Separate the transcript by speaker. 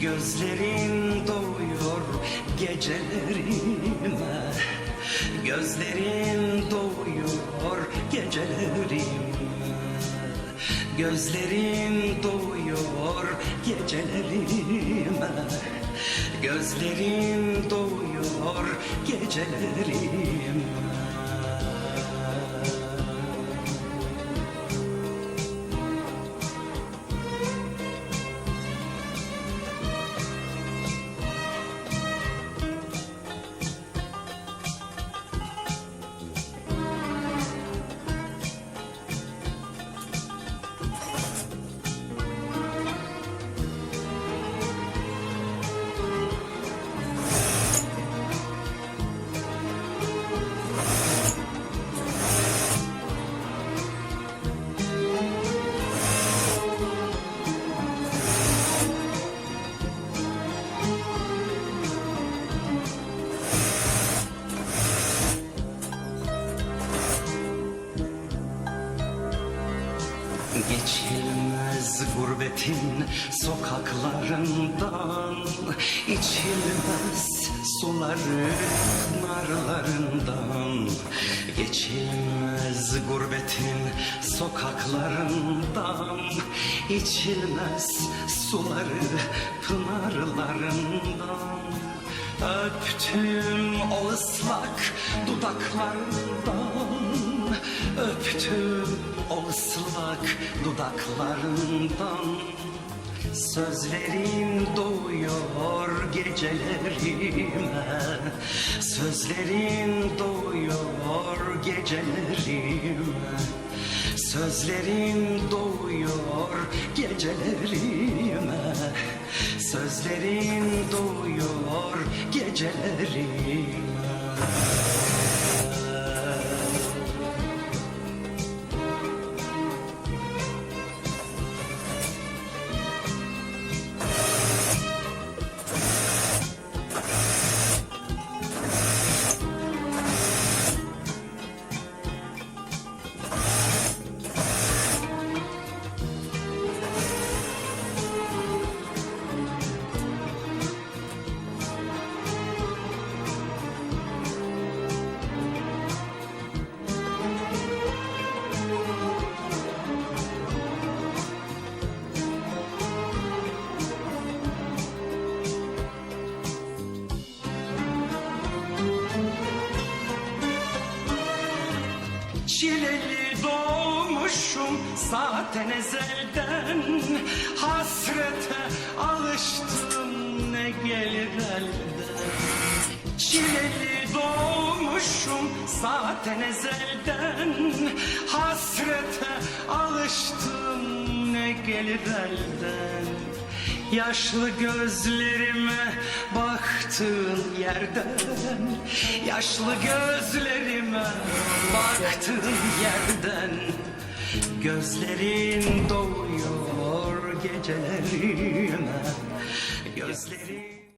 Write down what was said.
Speaker 1: Gözlerin doğuyor gecelerime. Gözlerin doğuyor gecelerime. Gözlerin doğuyor gecelerime. Gözlerin doğuyor gecelerime Geçilmez gurbetin sokaklarından içilmez suları narlarından. Geçilmez gurbetin sokaklarından içilmez suları pınarlarından. Öptüm o ıslak dudaklarından Öptüm o ıslak dudaklarından. Sözlerin doğuyor gecelerime. Sözlerin doğuyor gecelerime. Sözlerin doğuyor gecelerime. Sözlerin doğuyor gecelerime zaten ezelden Hasrete alıştım ne gelir elden. Çileli doğmuşum zaten ezelden Hasrete alıştım ne gelir elden. Yaşlı gözlerime baktığın yerden Yaşlı gözlerime baktığın yerden Gözlerin doğuyor gecelerime. Gözlerin